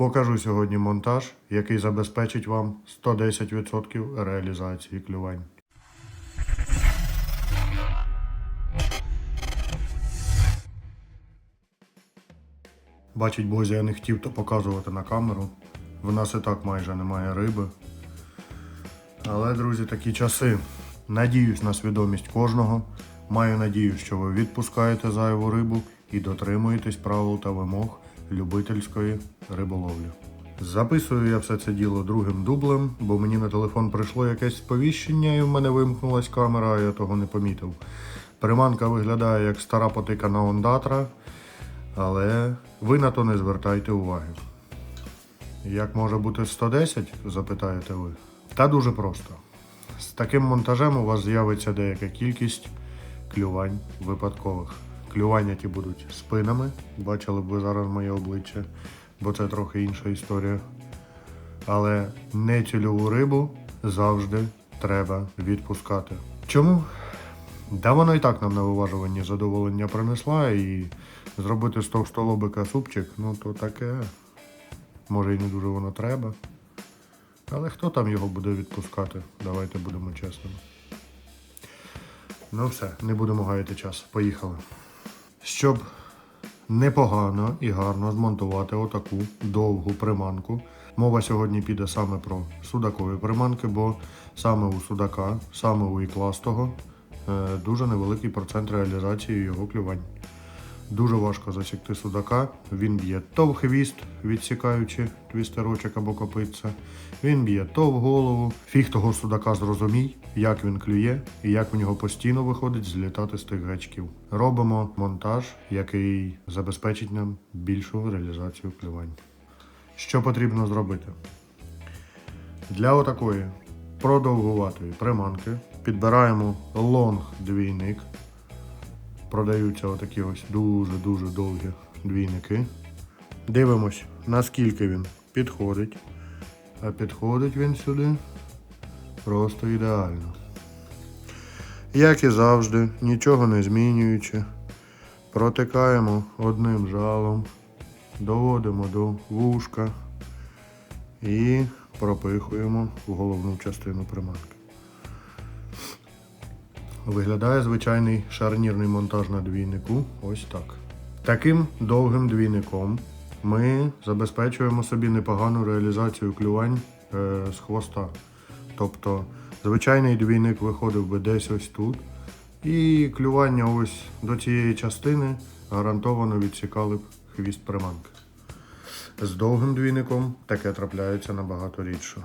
Покажу сьогодні монтаж, який забезпечить вам 110% реалізації клювань. Бачить Бозі, я не хотів то показувати на камеру. В нас і так майже немає риби. Але, друзі, такі часи. Надіюсь на свідомість кожного. Маю надію, що ви відпускаєте зайву рибу і дотримуєтесь правил та вимог любительської риболовлі. Записую я все це діло другим дублем, бо мені на телефон прийшло якесь сповіщення і в мене вимкнулась камера, а я того не помітив. Приманка виглядає як стара потикана ондатра, але ви на то не звертайте уваги. Як може бути 110, запитаєте ви? Та дуже просто. З таким монтажем у вас з'явиться деяка кількість клювань випадкових. Клювання ті будуть спинами, бачили б ви зараз моє обличчя, бо це трохи інша історія. Але нецільову рибу завжди треба відпускати. Чому? Да воно і так нам на виважуванні задоволення принесла і зробити з товстолобика супчик, ну то таке. Може і не дуже воно треба. Але хто там його буде відпускати? Давайте будемо чесними. Ну все, не будемо гаяти час. Поїхали. Щоб непогано і гарно змонтувати отаку довгу приманку. Мова сьогодні піде саме про судакові приманки, бо саме у судака, саме у ікластого е, дуже невеликий процент реалізації його клювань. Дуже важко засікти судака. Він б'є то в хвіст, відсікаючи твістерочок або копитця. Він б'є то в голову. Фіг того судака зрозумій, як він клює і як в нього постійно виходить злітати з тих гачків. Робимо монтаж, який забезпечить нам більшу реалізацію клювань. Що потрібно зробити? Для отакої продовгуватої приманки підбираємо лонг двійник. Продаються отакі ось дуже-дуже довгі двійники. Дивимось, наскільки він підходить. А підходить він сюди просто ідеально. Як і завжди, нічого не змінюючи, протикаємо одним жалом, доводимо до вушка і пропихуємо в головну частину приманки. Виглядає звичайний шарнірний монтаж на двійнику. Ось так. Таким довгим двійником ми забезпечуємо собі непогану реалізацію клювань е, з хвоста. Тобто звичайний двійник виходив би десь ось тут. І клювання ось до цієї частини гарантовано відсікали б хвіст приманки. З довгим двійником таке трапляється набагато рідше.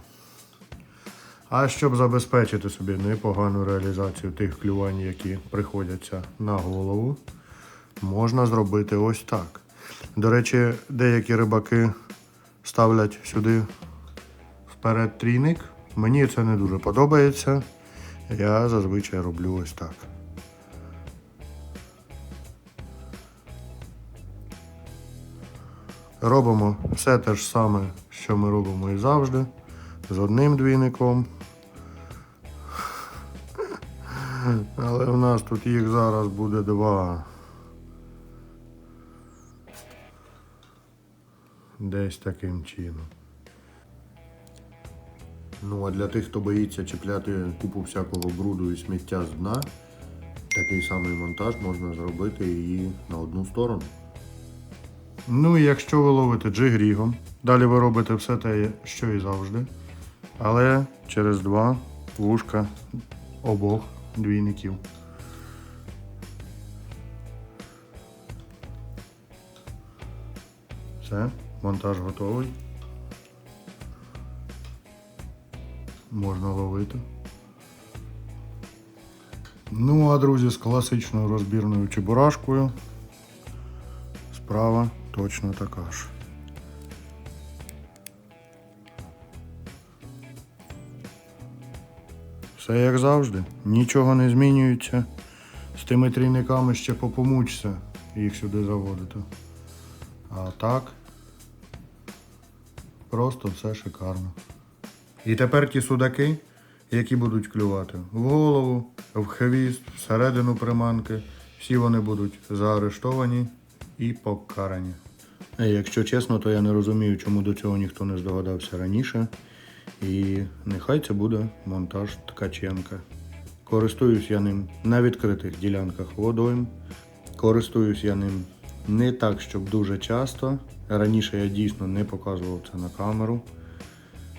А щоб забезпечити собі непогану реалізацію тих клювань, які приходяться на голову, можна зробити ось так. До речі, деякі рибаки ставлять сюди вперед трійник. Мені це не дуже подобається. Я зазвичай роблю ось так. Робимо все те ж саме, що ми робимо і завжди. З одним двійником. Але в нас тут їх зараз буде два. Десь таким чином. Ну а для тих, хто боїться чіпляти купу всякого бруду і сміття з дна, такий самий монтаж можна зробити і на одну сторону. Ну і якщо ви ловите джигрігом, далі ви робите все те, що і завжди. Але через два вушка обох двійників. Все, монтаж готовий. Можна ловити. Ну, а друзі, з класичною розбірною чебурашкою справа точно така ж. Все як завжди, нічого не змінюється. З тими трійниками ще попомучся їх сюди заводити. А так, просто все шикарно. І тепер ті судаки, які будуть клювати в голову, в хвіст, всередину приманки, всі вони будуть заарештовані і покарані. Якщо чесно, то я не розумію, чому до цього ніхто не здогадався раніше. І нехай це буде монтаж Ткаченка. Користуюсь я ним на відкритих ділянках водойм. Користуюсь я ним не так, щоб дуже часто. Раніше я дійсно не показував це на камеру.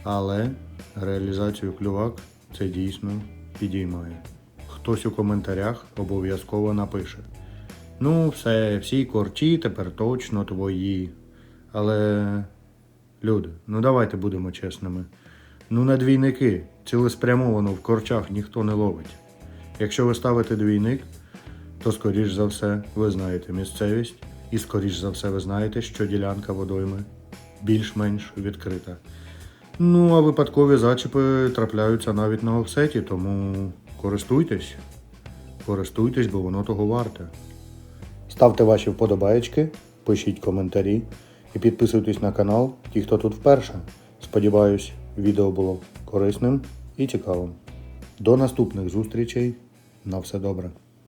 Але реалізацію клювак це дійсно підіймає. Хтось у коментарях обов'язково напише. Ну, все, всі корчі тепер точно твої. Але, люди, ну давайте будемо чесними. Ну, на двійники цілеспрямовано в корчах ніхто не ловить. Якщо ви ставите двійник, то скоріш за все ви знаєте місцевість, і скоріш за все ви знаєте, що ділянка водойми більш-менш відкрита. Ну, а випадкові зачіпи трапляються навіть на офсеті, тому користуйтесь. Користуйтесь, бо воно того варте. Ставте ваші вподобаєчки, пишіть коментарі і підписуйтесь на канал, ті, хто тут вперше. Сподіваюсь, відео було корисним і цікавим. До наступних зустрічей. На все добре.